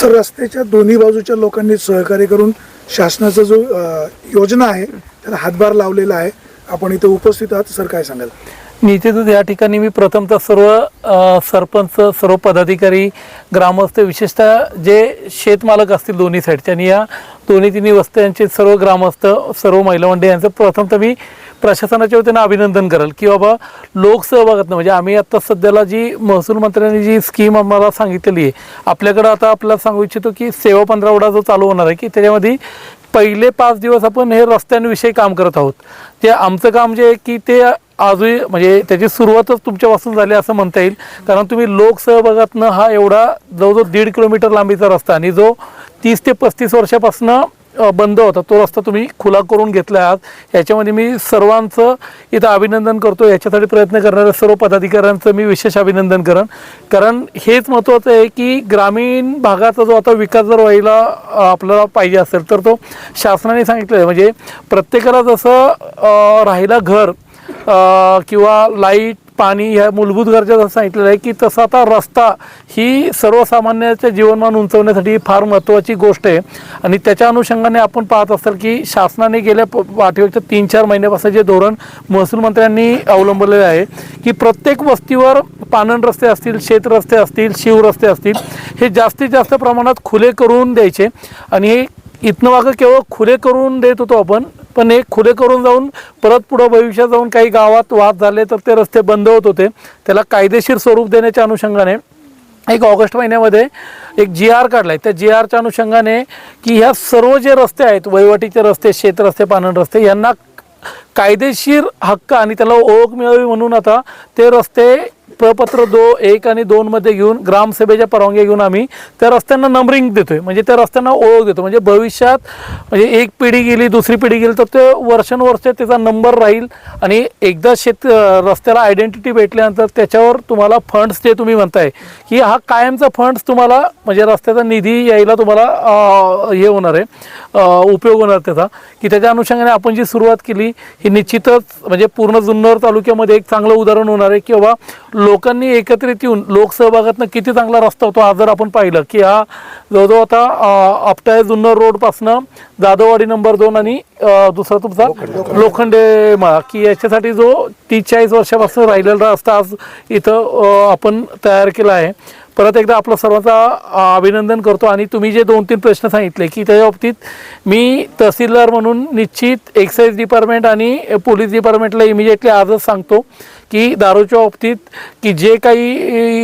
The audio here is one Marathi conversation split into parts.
सर रस्त्याच्या दोन्ही बाजूच्या लोकांनी सहकार्य करून शासनाचा जो योजना आहे त्याला हातभार लावलेला आहे. आपण इथे उपस्थित आहात. सर काय सांगाल? निश्चितच या ठिकाणी मी प्रथमतः सर्व सरपंच सर्व पदाधिकारी ग्रामस्थ विशेषतः जे शेतमालक असतील दोन्ही साईडचे आणि या दोन्ही तिन्ही वस्त्यांचे सर्व ग्रामस्थ सर्व महिला मंडळी यांचं प्रथमतः मी प्रशासनाच्या वतीनं अभिनंदन करेल की बाबा लोकसहभागातनं म्हणजे आम्ही आता सध्याला जी महसूल मंत्र्यांनी जी स्कीम आम्हाला सांगितलेली आहे आपल्याकडं आता आपल्याला सांगू इच्छितो की सेवा पंधरावडा जो चालू होणार आहे की त्याच्यामध्ये पहिले पाच दिवस आपण हे रस्त्यांविषयी काम करत आहोत. जे आमचं काम जे आहे की ते आजही म्हणजे त्याची सुरुवातच तुमच्यापासून झाली असं म्हणता येईल. कारण तुम्ही लोकसहभागातनं हा एवढा जवळजवळ दीड किलोमीटर लांबीचा रस्ता आणि जो तीस ते पस्तीस वर्षापासून बंद होता तो रस्ता तुम्ही खुला करून घेतला आहात याच्यामध्ये मी सर्वांचं इथं अभिनंदन करतो. याच्यासाठी प्रयत्न करणाऱ्या सर्व पदाधिकाऱ्यांचं मी विशेष अभिनंदन करेन. कारण हेच महत्त्वाचं आहे की ग्रामीण भागाचा जो आता विकास जर व्हायला आपल्याला पाहिजे असेल तर तो शासनाने सांगितलं आहे म्हणजे प्रत्येकाला जसं राहिला घर किंवा लाइट पाणी ह्या मूलभूत गरजा जसं सांगितलेलं आहे की तसं आता रस्ता ही सर्वसामान्याचं जीवनमान उंचवण्यासाठी फार महत्त्वाची गोष्ट आहे. आणि त्याच्या अनुषंगाने आपण पाहत असाल की शासनाने गेल्या प- पाठीवरच्या तीन चार महिन्यापासून जे धोरण महसूल मंत्र्यांनी अवलंबलेलं आहे की प्रत्येक वस्तीवर पानन रस्ते असतील शेत रस्ते असतील शिवरस्ते असतील हे जास्तीत जास्त प्रमाणात खुले करून द्यायचे. आणि हे इथनं मागं केवळ खुले करून देत होतो आपण पण एक खुले करून जाऊन परत पुढं भविष्यात जाऊन काही गावात वाद झाले तर ते रस्ते बंद होत होते. त्याला कायदेशीर स्वरूप देण्याच्या अनुषंगाने एक ऑगस्ट महिन्यामध्ये एक जी आर काढला आहे त्या जी आरच्या अनुषंगाने की ह्या सर्व जे रस्ते आहेत वहिवाटीचे रस्ते शेत रस्ते पानन रस्ते यांना कायदेशीर हक्क आणि त्याला ओळख मिळावी म्हणून आता ते रस्ते प्रपत्र दो एक आणि दोन मध्ये घेऊन ग्रामसभेच्या परवानग्या घेऊन आम्ही त्या रस्त्यांना नंबरिंग देतोय. म्हणजे त्या रस्त्यांना ओळख देतो. म्हणजे भविष्यात म्हणजे एक पिढी गेली दुसरी पिढी गेली तर ते वर्षानुवर्ष त्याचा नंबर राहील आणि एकदा शेत रस्त्याला आयडेंटिटी भेटल्यानंतर त्याच्यावर तुम्हाला फंड्स जे तुम्ही म्हणताय की हा कायमचा फंड्स तुम्हाला म्हणजे रस्त्याचा निधी यायला तुम्हाला हे होणार आहे. उपयोग होणार त्याचा. की त्याच्या अनुषंगाने आपण जी सुरुवात केली ही निश्चितच म्हणजे पूर्ण जुन्नर तालुक्यामध्ये एक चांगलं उदाहरण होणार आहे. की बाबा लोकांनी एकत्रित येऊन लोकसहभागातनं किती चांगला रस्ता होतो आज जर आपण पाहिलं की हा जवळजवळ आता आपटाय जुन्नर रोडपासनं जाधववाडी नंबर दोन आणि अं, दुसरा तुमचा? लोखंडे. माळा. की याच्यासाठी जो तीस चाळीस वर्षापासून राहिलेला रस्ता आज इथं अं, आपण तयार केला आहे. परत एकदा आपलं सर्वांचा अ, अभिनंदन करतो. आणि तुम्ही जे दोन तीन प्रश्न सांगितले की त्याच्या बाबतीत मी तहसीलदार म्हणून निश्चित एक्साईज डिपार्टमेंट आणि पोलीस डिपार्टमेंटला इमिजिएटली आजच सांगतो की दारूच्या बाबतीत की जे काही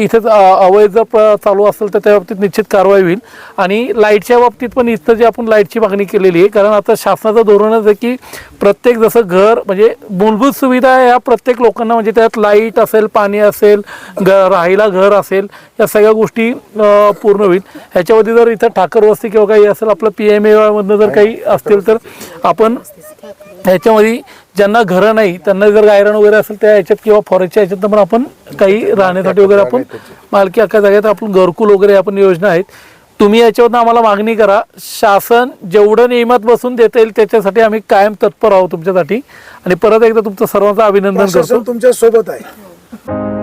इथं अ, अवैध जर प- चालू असेल तर त्या बाबतीत निश्चित कारवाई होईल. आणि लाईटच्या बाबतीत पण इथं जे आपण लाईटची मागणी केलेली आहे कारण आता शासनाचं धोरणच आहे की प्रत्येक जसं घर म्हणजे मूलभूत सुविधा या प्रत्येक लोकांना म्हणजे त्यात लाइट असेल पाणी असेल ग राहायला घर असेल या सगळ्या गोष्टी पूर्ण होईल. ह्याच्यामध्ये जर इथं ठाकर वस्ती किंवा काही असेल आपलं पी एम एमधनं जर काही असतील तर आपण ह्याच्यामध्ये ज्यांना घरं नाही त्यांना जर गायरान वगैरे असेल त्या ह्याच्यात किंवा फॉरेस्टच्या ह्याच्यात पण आपण काही राहण्यासाठी वगैरे आपण मालकी अख्ख्या जागेत आपण घरकुल वगैरे आपण योजना आहेत. तुम्ही याच्यावर आम्हाला मागणी करा. शासन जेवढं नियमात बसून देता येईल त्याच्यासाठी आम्ही कायम तत्पर आहोत तुमच्यासाठी. आणि परत एकदा तुमचं सर्वांचं अभिनंदन करतो. तुमच्यासोबत आहे.